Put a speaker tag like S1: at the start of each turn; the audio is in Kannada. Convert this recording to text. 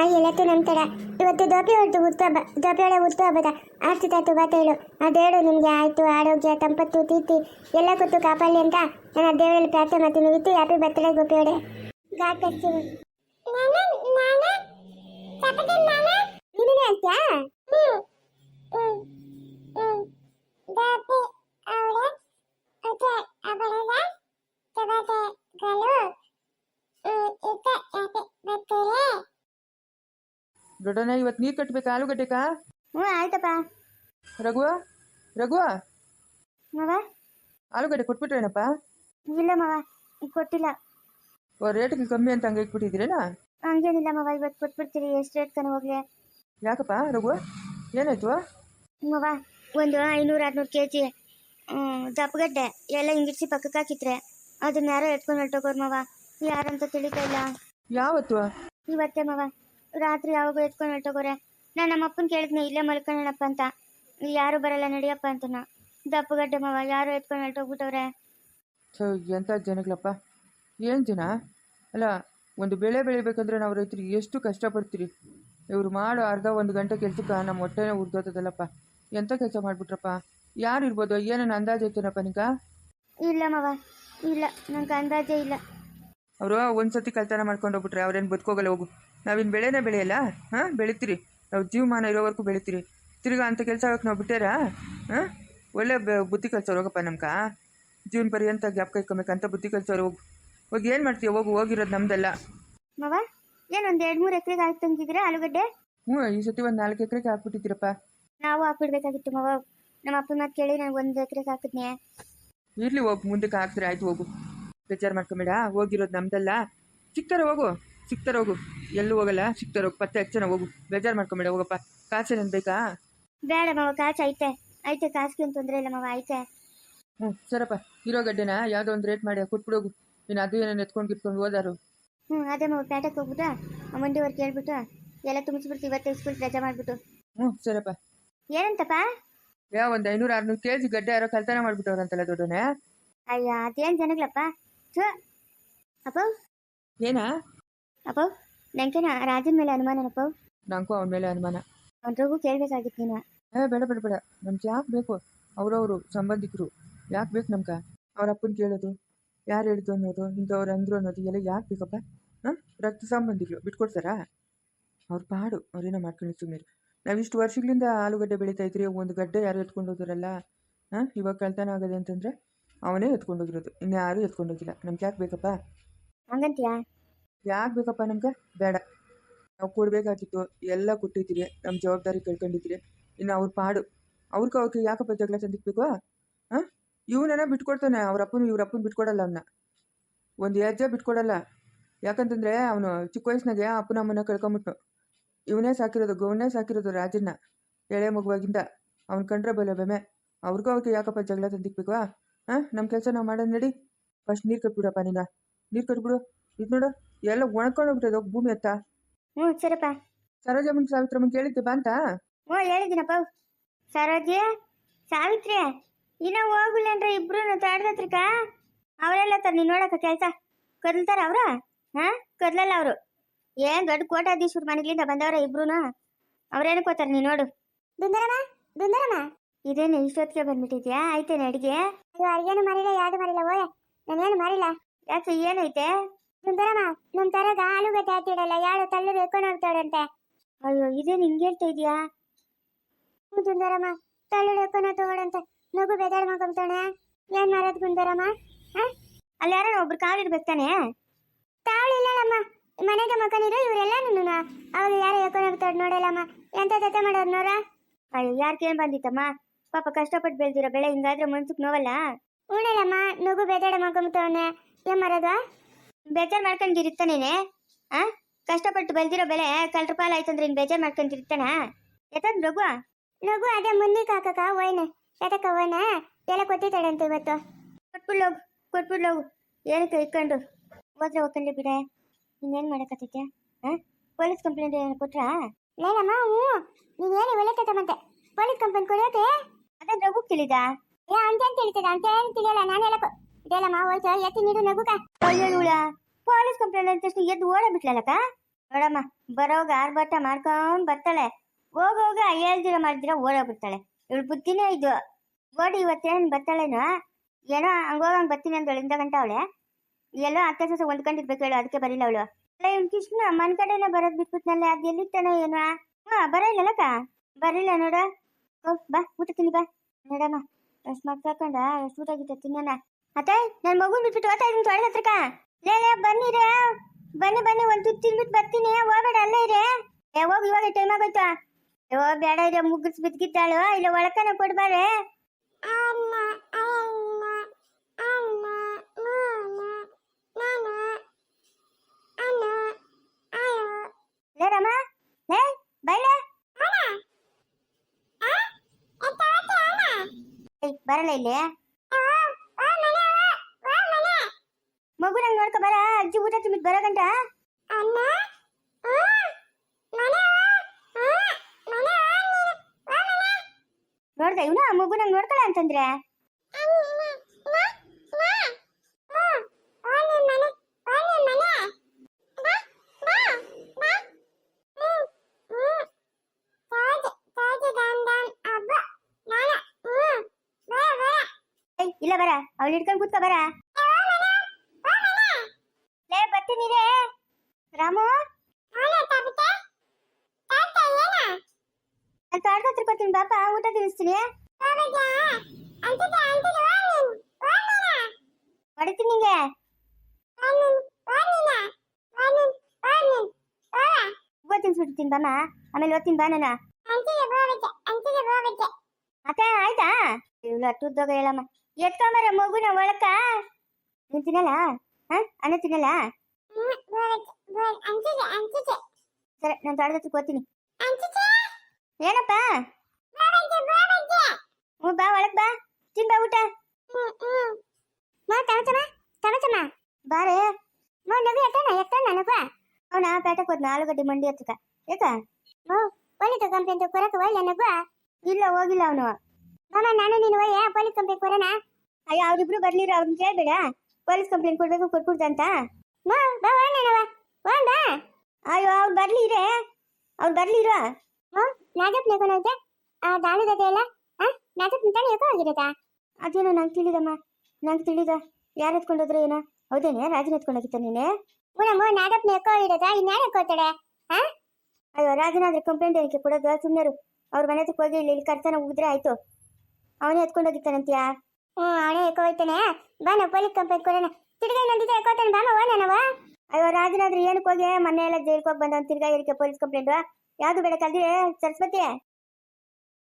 S1: ಆ ನಮ್ಮ ತಡ. ಇವತ್ತು ದೋಪಿ ಹೊರತು ಹುಟ್ಟುಹಬ್ಬ ದೋಪಿ ಉತ್ಸವ ಹುಟ್ಟುಹಬ್ಬದ ಬಾತ ಹೇಳು. ಆ ದೇವರು ನಿಮಗೆ ಆಯ್ತು, ಆರೋಗ್ಯ, ತಂಪತ್ತು ತೀತಿ ಎಲ್ಲ ಕೊಟ್ಟು ಕಾಪಾಡಲಿ ಅಂತ ನಾನು ದೇವರಲ್ಲಿ ಪ್ರಾರ್ಥನೆ ಮಾಡ್ತೀನಿ. ವಿತ್ತು ಹ್ಯಾಪಿ ಬರ್ತ್ಡೇ ಗೋಪಿ ನಾನು ಗಾಡ್ ಕಟ್ತೀನಿ
S2: ದೊಡ್ಡಣ್ಣ ಇವತ್ತು ನೀರು ಕಟ್ಬೇಕಾ? ಆಲೂಗಡ್ಡೆಕಾ
S1: ಹ್ಞೂ ಆಯ್ತಪ್ಪ.
S2: ರಘುವ ರಘುವ.
S1: ಮವ?
S2: ಆಲೂಗಡ್ಡೆ ಕೊಟ್ಬಿಟ್ರೇನಪ್ಪ?
S1: ಇಲ್ಲ ಮವ ಈಗ ಕೊಟ್ಟಿಲ್ಲ.
S2: ಓ ರೇಟಿಗೆ ಕಮ್ಮಿ ಅಂತ ಹಂಗೆ ಇಟ್ಬಿಟ್ಟಿದ್ದೀರೇನಾ?
S1: ಹಂಗೇನಿಲ್ಲ ಮವ ಇವತ್ತು ಕೊಟ್ಬಿಡ್ತೀರಿ ಎಷ್ಟು ರೇಟ್ ಕನ ಹೋಗ್ಲಿ.
S2: ಯಾಕಪ್ಪ ರಘುವ? ಏನಾಯ್ತು?
S1: ಮವ ಒಂದು ಐನೂರು ಆರ್ನೂರು ಕೆ ಜಿ ದಪ್ಪಗಡ್ಡೆ ಎಲ್ಲ ಹಿಂಗಿಡ್ಸಿ ಪಕ್ಕಕ್ಕೆ ಹಾಕಿದ್ರೆ ಅದನ್ನ ಯಾರೋ ಎತ್ಕೊಂಡು ಹೊರಟೋಗೋರು ಮವ. ಯಾರಂತ ತಿಳಿತಾ ಇಲ್ಲ.
S2: ಯಾವತ್ತು?
S1: ಇವತ್ತೇ ಮವ. ರಾತ್ರಿ ಯಾವಾಗ ಎತ್ಕೊಂಡು ಹೊರಟೋಗೋರೆ. ನಾನು ನಮ್ಮ ಅಪ್ಪನ ಕೇಳಿದ್ನಿ ಇಲ್ಲೇ ಮಲ್ಕೊಳ್ಳೋಣಪ್ಪ ಅಂತ. ಯಾರು ಬರಲ್ಲ ನಡಿಯಪ್ಪ ಅಂತನ. ದಪ್ಪಗಡ್ಡೆ ಮಾವ ಯಾರು ಎತ್ಕೊಂಡು ಹೊರಟೋಗ್ಬಿಟ್ಟವ್ರೆ.
S2: ಸೊ ಎಂಥ ಜನಗಳಪ್ಪ. ಏನು ಜನ? ಅಲ್ಲ ಒಂದು ಬೆಳೆ ಬೆಳಿಬೇಕಂದ್ರೆ ನಾವು ರೈತರು ಎಷ್ಟು ಕಷ್ಟಪಡ್ತೀರಿ? ಇವ್ರು ಮಾಡೋ ಅರ್ಧ ಒಂದು ಗಂಟೆ ಕೆಲ್ಸಕ್ಕೆ ನಮ್ಮ ಹೊಟ್ಟೆನೇ ಉರ್ದೋತದಲ್ಲಪ್ಪ. ಎಂಥ ಕೆಲಸ ಮಾಡಿಬಿಟ್ರಪ್ಪ? ಯಾರು ಇರ್ಬೋದು? ಏನೇನು ಅಂದಾಜು ಐತೇನಪ್ಪ ನಿಂಗ?
S1: ಇಲ್ಲ ಮಾವ ಇಲ್ಲ. ನಂಗೆ ಅಂದಾಜೇ ಇಲ್ಲ.
S2: ಅವರು ಒಂದು ಸತಿ ಕಳ್ತನ ಮಾಡ್ಕೊಂಡು ಹೋಗ್ಬಿಟ್ರೆ ಅವ್ರೇನು ಬದುಕೋಗಲ್ಲ ಹೋಗು. ನಾವಿನ್ನು ಬೆಳೆನೇ ಬೆಳೆಯಲ್ಲ ಹಾಂ? ಬೆಳಿತೀರಿ. ನಾವು ಜೀವಮಾನ ಇರೋವರೆಗೂ ಬೆಳಿತೀರಿ. ತಿರ್ಗಾ ಅಂತ ಕೆಲಸ ಆಗಕ್ಕೆ ನಾವು ಬಿಟ್ಟಾರ? ಹಾಂ? ಒಳ್ಳೆ ಬುದ್ಧಿ ಕಲ್ಸೋರು ಹೋಗಪ್ಪ ನಮ್ಗೆ ಜೀವನ ಪರ್ಯಂತ ಗ್ಯಾಪ್ ಅಂತ ಬುದ್ಧಿ ಕಲ್ಸೋರು ಹೋಗು. ಹೋಗಿ ಏನು ಮಾಡ್ತೀವಿ ಹೋಗು ಹೋಗಿರೋದು ನಮ್ದೆಲ್ಲ.
S1: ಮವ ಏನೊಂದು ಎರಡು ಮೂರು ಎಕರೆಗೆ ಹಾಕ್ತಂಗಿದ್ರೆ ಆಲೂಗಡ್ಡೆ?
S2: ಹ್ಞೂ ಈ ಸತಿ ಒಂದು ನಾಲ್ಕು ಎಕರೆಗೆ ಹಾಕ್ಬಿಟ್ಟಿದ್ದೀರಪ್ಪ.
S1: ನಾವು ಹಾಕ್ಬಿಡ್ಬೇಕಾಗಿತ್ತು ಮವ. ನಮ್ಮ ಅಪ್ಪನ ಮಾತು ಕೇಳಿ ನಾನು ಒಂದು ಎಕರೆಗೆ ಹಾಕಿದ್ನೆ
S2: ಇರಲಿ ಹೋಗಿ ಮುಂದಕ್ಕೆ ಹಾಕಿದ್ರೆ ಆಯ್ತು ಹೋಗು. ಬೇಜಾರು ಮಾಡ್ಕೊಂಬೇಡ ಹೋಗಿರೋದು ನಮ್ದಲ್ಲ. ಸಿಗ್ತಾರೆ ಹೋಗು. ಸಿಗ್ತಾರೆ ಹೋಗು. ಎಲ್ಲೂ ಹೋಗಲ್ಲ ಸಿಗ್ತಾರೆ ಹೋಗು. ಪತ್ತೆ ಹಚ್ಚನ ಹೋಗು. ಬೇಜಾರು ಮಾಡ್ಕೊಂಬೇಡ ಹೋಗಪ್ಪ. ಕಾಸೇನೇನು ಬೇಕಾ?
S1: ಬೇಡ ಮಾವ ಕಾಸು ಐತೆ. ಐತೆ ಕಾಸಿಗೆ ತೊಂದರೆ ಇಲ್ಲ ಮಾವ ಐತೆ.
S2: ಹ್ಞೂ ಸರಪ್ಪ. ಇರೋ ಗಡ್ಡೆನ ಯಾವುದೋ ಒಂದು ರೇಟ್ ಮಾಡಿ ಕೊಟ್ಬಿಡೋಗು ನೀನು ಅದು ಏನೇನು ಎತ್ಕೊಂಡು ಗಿಟ್ಕೊಂಡು ಹೋದಾರು.
S1: ಹ್ಞೂ ಅದೇ ಮಾವ ಪೇಟೆಗೆ ಹೋಗ್ಬಿಟ್ಟು ಮಂಡಿವರ್ಗೆ ಕೇಳ್ಬಿಟ್ಟು ಎಲ್ಲ ತುಂಬಿಸ್ಬಿಡ್ತು ಇವತ್ತು ಸ್ಕೂಲ್ ರಜಾ ಮಾಡ್ಬಿಟ್ಟು.
S2: ಹ್ಞೂ ಸರಪ್ಪ.
S1: ಏನಂತಪ್ಪ?
S2: ಯಾವ ಒಂದು ಐನೂರು ಆರುನೂರು ಕೆ ಜಿ ಗಡ್ಡೆ ಯಾರೋ ಕಲ್ತನ ಮಾಡ್ಬಿಟ್ಟವ್ರಂತಲ್ಲ ದೊಡ್ಡನೆ
S1: ಅಯ್ಯ ಅದೇನು ಜನಗಳಪ್ಪ? ಥು. ಅಪ್ಪ.
S2: ಏನಾ?
S1: ಅಪ್ಪ ನಂಗೇನ ರಾಜನ ಮೇಲೆ ಅನುಮಾನನಪ್ಪ?
S2: ನಂಗೂ ಅವನ ಮೇಲೆ ಅನುಮಾನ.
S1: ಅವನಿಗೂ ಕೇಳಬೇಕಾಗಿತ್ತು ನೀನು.
S2: ಏ ಬೇಡ ಬೇಡ ಬೇಡ. ನಮ್ಗೆ ಯಾಕೆ ಬೇಕು? ಅವರವರು ಸಂಬಂಧಿಕರು. ಯಾಕೆ ಬೇಕು ನಮ್ಗೆ? ಅವ್ರ ಅಪ್ಪನ ಕೇಳೋದು ಯಾರು ಹೇಳಿದ್ದು ಅನ್ನೋದು ಇಂಥವ್ರು ಅಂದ್ರು ಅನ್ನೋದು ಎಲ್ಲ ಯಾಕೆ ಬೇಕಪ್ಪ? ಹಾಂ? ರಕ್ತ ಸಂಬಂಧಿಗಳು ಬಿಟ್ಕೊಡ್ತಾರಾ? ಅವ್ರ ಪಾಡು. ಅವ್ರೇನೋ ಮಾಡ್ಕೊಂಡು ಸುಮ್ಮನೆ ನಾವು ಇಷ್ಟು ವರ್ಷಗಳಿಂದ ಆಲೂಗಡ್ಡೆ ಬೆಳೀತಾ ಇದ್ರಿ ಒಂದು ಗಡ್ಡೆ ಯಾರು ಎತ್ಕೊಂಡು ಹೋದ್ರಲ್ಲ? ಹಾಂ? ಇವಾಗ ಕಳ್ತನ ಆಗದೆ ಅಂತಂದರೆ ಅವನೇ ಎತ್ಕೊಂಡು ಹೋಗಿರೋದು. ಇನ್ಯಾರೂ ಎತ್ಕೊಂಡು ಹೋಗಿಲ್ಲ. ನಮ್ಗೆ ಯಾಕೆ ಬೇಕಪ್ಪ?
S1: ಹಂಗಂತೀಯಾ?
S2: ಯಾಕೆ ಬೇಕಪ್ಪ ನಮ್ಗೆ ಬೇಡ. ನಾವು ಕೊಡಬೇಕಾಗಿತ್ತು, ಎಲ್ಲ ಕೊಟ್ಟಿದ್ದೀರಿ ನಮ್ಮ ಜವಾಬ್ದಾರಿ ಕೇಳ್ಕೊಂಡಿದ್ದೀರಿ ಇನ್ನು ಅವ್ರ ಪಾಡು. ಅವ್ರಿಗೆ ಅವ್ರಿಗೆ ಯಾಕಪ್ಪ ಜಗಳ ತಂದಿಕ್ಬೇಕು ಹಾಂ? ಇವನನ್ನ ಬಿಟ್ಕೊಡ್ತಾನೆ ಅವರಪ್ಪನ ಅಪ್ಪನ, ಇವ್ರ ಅಪ್ಪನ ಬಿಟ್ಕೊಡಲ್ಲ ಅವನ್ನ ಒಂದು ಹೆಜ್ಜೆ ಬಿಟ್ಕೊಡಲ್ಲ. ಯಾಕಂತಂದರೆ ಅವನು ಚಿಕ್ಕ ವಯಸ್ಸಿನಾಗೆ ಅಪ್ಪನ ಅಮ್ಮನ ಕಳ್ಕೊಂಬಿಟ್ನು. ಇವನೇ ಸಾಕಿರೋದು ಗೌನೇ ಸಾಕಿರೋದು ರಾಜನ್ನ, ಎಳೆ ಮಗುವಾಗಿಂದ. ಅವ್ನು ಕಂಡ್ರೆ ಬಲ ಬೆಮೆ. ಅವ್ರಿಗೂ ಅವ್ರಿಗೆ ಯಾಕಪ್ಪ ಜಗಳ ತಂದಿಕ್ಬೇಕು ಹಾಂ? ನಮ್ಮ ಕೆಲಸ ನಾವು ಮಾಡೋದು ನಡಿ. ಫಸ್ಟ್ ನೀರು ಕಟ್ಬಿಡಪ್ಪ ನೀನು. ನೀರು ಕಟ್ಬಿಡು. ಇದು ನೋಡು. ಎಲ್ಲ ಒಣಕೊಂಡು ಹೋಗ್ಬಿಟ್ಟದೆ ಹೋಗಿ ಭೂಮಿ ಹತ್ತ
S1: ಹ್ಞೂ ಸರಿಪ್ಪ.
S2: ಸರೋಜಮ್ಮನ ಸಾವಿತ್ರಮ್ಮನ ಕೇಳಿದ್ದೆ ಬಂತ?
S1: ಹ್ಞೂ ಹೇಳಿದ್ದೀನಪ್ಪ. ಸರೋಜಿ ಸಾವಿತ್ರಿ ಇನ್ನ ಹೋಗ್ಲೇನ್ರ ಇಬ್ರು ತಾಡ್ದತ್ರಕ? ಅವರೆಲ್ಲ ತರ ನೀನ್ ನೋಡಕ ಕೆಲ್ಸ? ಕದ್ಲ್ತಾರ ಅವ್ರ? ಹಾ ಕದ್ಲಲ್ಲ ಅವರು. ಏನ್ ದೊಡ್ಡ ಕೋಟಾಧೀಶ್ವರ ಮನೆಗಳಿಂದ ಬಂದವ್ರ ಇಬ್ರುನು? ಅವ್ರೇನು ಕೋತಾರ ನೀ ನೋಡು. ದುಂದರಮ್ಮ ದುಂದರಮ್ಮ. ಇದೇನು ಇಷ್ಟೊತ್ತಿಗೆ ಬಂದ್ಬಿಟ್ಟಿದ್ಯಾ? ಆಯ್ತೇನೆ ಅಡಿಗೆ? ಅಯ್ಯೋ ಅಡಿಗೆನು ಮಾಡಿಲ್ಲ ಯಾವ್ದು ಮಾಡಿಲ್ಲ ಓಯ್. ನಾನೇನು ಮಾಡಿಲ್ಲ. ಯಾಕೆ ಏನೈತೆ ಸುಂದರಮ್ಮ, ನಮ್ ತರಗ ಆಲೂಗಡ್ಡೆ ಹಾಕಿಡಲ್ಲ ಯಾರು ತಳ್ಳರು ಎತ್ಕೊಂಡು ಹೋಗ್ತಾಳಂತೆ ಅಯ್ಯೋ ಇದೇ ನಿಂಗೆ ಹೇಳ್ತಾ ಇದೀಯಾ ಹ್ಞೂ ಸುಂದರಮ್ಮ, ತಳ್ಳರು ಎತ್ಕೊಂಡು ತಗೊಳಂತೆ. ನಗು ಬೆದಾಳ ಮಾಡ್ಕೊಂತಾನೆ ಏನ್ ಮಾಡೋದು ಗುಂದರಮ್ಮ ಅಲ್ಲಿ ಯಾರೋ ಒಬ್ರು ಕಾಳು ಇಡ್ಬೇಕು ತಾನೆ ತಾಳು ಇಲ್ಲಲ್ಲಮ್ಮ, ಮನೆಗೆ ಮಕ್ಕನಿರೋ ಇವರೆಲ್ಲ ನಿನ್ನ ಅವಾಗ ಯಾರು ಎತ್ಕೊಂಡು ಹೋಗ್ತಾಳೆ ನೋಡಲ್ಲಮ್ಮ, ಎಂತ ಜೊತೆ ಮಾಡೋರು ನೋಡ ಅಯ್ಯೋ ಯಾರ್ಕೇನ್ ಬಂದಿತ್ತಮ್ಮ? ಪಾಪ ಕಷ್ಟಪಟ್ಟು ಬೆಳೆದಿರೋ ಬೆಳೆ, ಹಿಂಗಾದ್ರೆ ಮನ್ಸಕ್ ನೋವಲ್ಲ? ಉಣಲ್ಲಮ್ಮ ನಗು ಬೆದಾಡ ಮಾಡ್ಕೊಂಬಿಟ್ಟವನೆ. ಏನ್ ಮಾಡೋದು? ಬೇಜಾರ್ ನೀನೆ ಆ? ಕಷ್ಟಪಟ್ಟು ಬೆಳೆದಿರೋ ಬೆಲೆ ಕಳ್ರ ಪಾಲ ಆಯ್ತಂದ್ರೆ ಇನ್ ಬೇಜಾರು ಮಾಡ್ಕೊಂಡಿರ್ತಾನ? ಯಾಕಂದ್ ರಘು? ರಘು ಅದೇ ಮುನ್ನಿಗೆ ಹಾಕಕ ಯಾಕ ಎತಕ ಹೋಯ್ನ ಎಲ್ಲ ಅಂತ ಇವತ್ತು. ಕೊಟ್ಬಿಡ್ಲೋಗು ಕೊಟ್ಬಿಡ್ಲೋಗು ಏನಕ್ಕೆ ಇಟ್ಕೊಂಡು ಹೋದ್ರೆ ಹೋಗ್ಕೊಂಡು ಬಿಡೆ. ಇನ್ನೇನು ಮಾಡಕತ್ತೈತೆ ಹಾ ಪೊಲೀಸ್ ಕಂಪ್ಲೇಂಟ್ ಏನು ಕೊಟ್ರಾ? ಲೇನಮ್ಮ ಹ್ಞೂ. ನೀನೇನು ಒಳ್ಳೆ ಮತ್ತೆ? ಪೊಲೀಸ್ ಕಂಪ್ಲೇಂಟ್ ಕೊಡೋಕೆ? ಅದೇ ರಘು ಕೇಳಿದ? ಏ ಅಂತ ತಿಳಿತದ ಅಂತ ಏನು ತಿಳಿಯಲ್ಲ ನಾನು ಕೊ- ಇದೆಲ್ಲಮ್ಮ ಹೋಯ್ತು ಎತ್ತಿ ನೀಡು ನಗುಕ ಅಯ್ಯೋ ಇವಳ ಪೊಲೀಸ್ ಕಂಪ್ಲೇಂಟ್ ಅಂತ ತಕ್ಷಣ ಎದ್ದು ಓಡ ಬಿಟ್ಲಲ್ಲಕ್ಕ? ನೋಡಮ್ಮ ಬರೋಗ ಆರ್ಭಟ ಮಾಡ್ಕೊಂಡ್ ಬರ್ತಾಳೆ. ಹೋಗ ಹೋಗ ಹೇಳ್ದಿರ ಮಾಡ್ದಿರ ಓಡೋಗ್ಬಿಡ್ತಾಳೆ ಇವಳು ಬುದ್ಧಿನೇ ಇದು. ಓಡಿ ಇವತ್ತೇನು ಬರ್ತಾಳೇನೋ? ಏನೋ ಹಂಗೋಗಂಗ್ ಬರ್ತೀನಿ ಅಂದಳು, ಇಂದ ಗಂಟ ಅವಳೆ. ಎಲ್ಲೋ ಅತ್ತೆ ಸಸ ಹೊಂದ್ಕೊಂಡಿರ್ಬೇಕು ಹೇಳು, ಅದಕ್ಕೆ ಬರಿಲ್ಲ ಅವಳು. ಅಲ್ಲ, ಇವ್ನು ಕೃಷ್ಣ ಮನ್ ಕಡೆನ ಬರೋದ್ ಬಿಟ್ಬಿಟ್ನಲ್ಲ, ಅದು ಎಲ್ಲಿತ್ತಾನೋ ಏನೋ? ಹಾ ಬರಲ್ಲಕ್ಕ ಬರಲಿಲ್ಲ ನೋಡ. ಓ, ಬಾ ಊಟ ತಿನ್ನಿ, ಬಾ. ನೋಡಮ್ಮ ಅಷ್ಟು ಮಕ್ಕಳ ಹಾಕೊಂಡ ಅಷ್ಟು ಊಟ ಆಗಿತ್ತ ತಿನ್ನೋಣ? ಅತ್ತೆ ನನ್ನ ಮಗುನ್ ಬಿಟ್ಬಿಟ್ಟು ಓದ್ತಾ ಇದ್ದೀನಿ ತೊಳೆದ ಹತ್ರಕ್ಕ. ಲೇ ಬನ್ನಿ ಬನ್ನಿರೇ ಬನ್ನಿ ಬನ್ನಿ ಒಂದು ತುತ್ತು ತಿನ್ಬಿಟ್ಟು ಬರ್ತೀನಿ. ಹೋಗ್ಬೇಡ ಅಲ್ಲೇ ಇರೇ. ಏ ಹೋಗಿ ಇವಾಗ ಟೈಮ್ ಆಗೋಯ್ತು. ಓ ಬೇಡ ಇರ ಮುಗಿಸ್ ಬಿದ್ದಿದ್ದಾಳು. ಇಲ್ಲ ಒಳಕನ ಕೊಡ್ಬಾರೆ ರಮ ಲೇ ಬೈಲೆ. ಬರಲ್ಲ ಇಲ್ಲಿ. ಮಗು ನಂಗೆ ನೋಡ್ಕೊ ಬರ ಅಜ್ಜಿ ಊಟ ತಿನ್ಬಿಟ್ಟು ಬರೋ ಗಂಟ ನೋಡ್ದ ಇವನು ಆ ಮಗು ನಂಗೆ ನೋಡ್ಕೊಳ ಅಂತಂದ್ರೆ ಏಯ್ ಇಲ್ಲ ಬರ ಅವಳು ಹಿಡ್ಕೊಂಡು ಕೂತ್ಕೊ ಬರ ತೋಟದ ಹತ್ರ ಕೊಡ್ತೀನಿ ಬಾಪ ಊಟ ತಿನ್ನಿಸ್ತೀನಿ ಹೊಡಿತೀನಿ ನಿಂಗೆ ಹೂವ ತಿನ್ಸ್ಬಿಡ್ತೀನಿ ಬಾಮ ಆಮೇಲೆ ಓದ್ತೀನಿ ಬಾ ನಾನು ಅತ್ತೆ ಆಯ್ತಾ ಇವಳು ಹತ್ತುದ್ದಾಗ ಹೇಳಮ್ಮ ಎತ್ಕೊಂಬರ ಮಗುನ ಒಳಕ ನೀನ್ ತಿನ್ನಲ್ಲ ಹಾ ಅನ್ನ ತಿನ್ನಲ್ಲ ಸರಿ ನಾನು ತೋಟದ ಹತ್ರ ಓದ್ತೀನಿ ಏನಪ್ಪ ಹ್ಞೂ ಬಾ ಒಳಗ್ ಬಾ. ತಿನ್ ಬಾ ಊಟ ಬಾರೆ ಮಾ ನವಿ ಎತ್ತಾನ ಎತ್ತಾನ ನಗು. ಅವನ ಪೇಟಕ್ಕೆ ಹೋದ್ನ ಆಲೂಗಡ್ಡೆ ಮಂಡಿ ಹತ್ತಕ. ಓ ಪೊಲೀಸ್ ಕಂಪ್ಲೇಂಟ್ ಕೊರಕ ಒಳ್ಳೆ ನಗು. ಇಲ್ಲ ಹೋಗಿಲ್ಲ ಅವನು. ಮಾಮ ನಾನು ನೀನು ಒಯ್ಯ ಪೊಲೀಸ್ ಕಂಪ್ಲೇಂಟ್ ಕೊರೋಣ ಅಯ್ಯ ಅವ್ರಿಬ್ರು ಬರ್ಲಿರ ಅವ್ರನ್ನ ಕೇಳ್ಬೇಡ. ಪೊಲೀಸ್ ಕಂಪ್ಲೇಂಟ್ ಕೊಡ್ಬೇಕು ಕೊಟ್ಬಿಡ್ತಂತ. ಮಾ ಬಾ ನಾನವ ಬಾ ಅಯ್ಯೋ ಅವ್ರು ಬರ್ಲಿ ಇರೇ ಅವ್ರು ಬರ್ಲಿ ಇರೋ ನಾಗಪ್ಪ ನೇಕೋನಂತೆ ಆ ದಾಳಿಗದೆ ಎಲ್ಲ. ನಾಜಪ್ ತಾನೇ ಯಾಕೋ ಆಗಿರತ್ತಾ ಅದೇನೋ ನಂಗೆ ತಿಳಿದಮ್ಮ. ನಂಗೆ ತಿಳಿದ ಯಾರು ಎತ್ಕೊಂಡೋದ್ರೆ ಏನೋ? ಹೌದೇನೆ ರಾಜನ ಎತ್ಕೊಂಡೋಗಿತ್ತ ನೀನೆ? ಊನಮ್ಮ ನಾಜಪ್ ನೇಕೋ ಇರೋದಾ ಇನ್ಯಾರು ಎತ್ಕೋತಾಳೆ ಹಾ? ಅಯ್ಯೋ ರಾಜನಾದ್ರೆ ಕಂಪ್ಲೇಂಟ್ ಏನಕ್ಕೆ ಕೊಡೋದು ಸುಮ್ಮನೆ ಅವ್ರ ಮನೆ ಹತ್ರಕ್ಕೆ ಹೋಗಿ ಇಲ್ಲಿ ಇಲ್ಲಿ ಕರ್ತಾನ ಉಗಿದ್ರೆ ಆಯ್ತು. ಅವನೇ ಎತ್ಕೊಂಡೋಗಿತ್ತಾನಂತ್ಯಾ ಹ್ಞೂ ಅವನೇ ಎಕ್ಕೋ ಹೋಯ್ತಾನೆ ಬಾ ನಾವು ಪೊಲೀಸ್ ಕಂಪ್ಲೇಂಟ್ ಕೊಡೋಣ. ತಿರ್ಗಾ ಇನ್ನೊಂದು ಎಕ್ಕೋತಾನೆ ಬಾಮ ಓ ನಾನವ ಅಯ್ಯೋ ರಾಜನಾದ್ರೆ ಏನಕ್ಕೆ ಹೋಗಿ ಮೊನ್ನೆ ಎಲ್ಲ ಜೈಲ್ಗೆ ಹೋಗಿ ತಿರ್ಗಾ ಇದಕ್ಕೆ ಪೊಲೀಸ್ ಕಂಪ್ಲೇಂಟ್? ಯಾವ್ದು ಬೇಡ ಕಲ್ದಿರಿ ಸರಸ್ವತಿ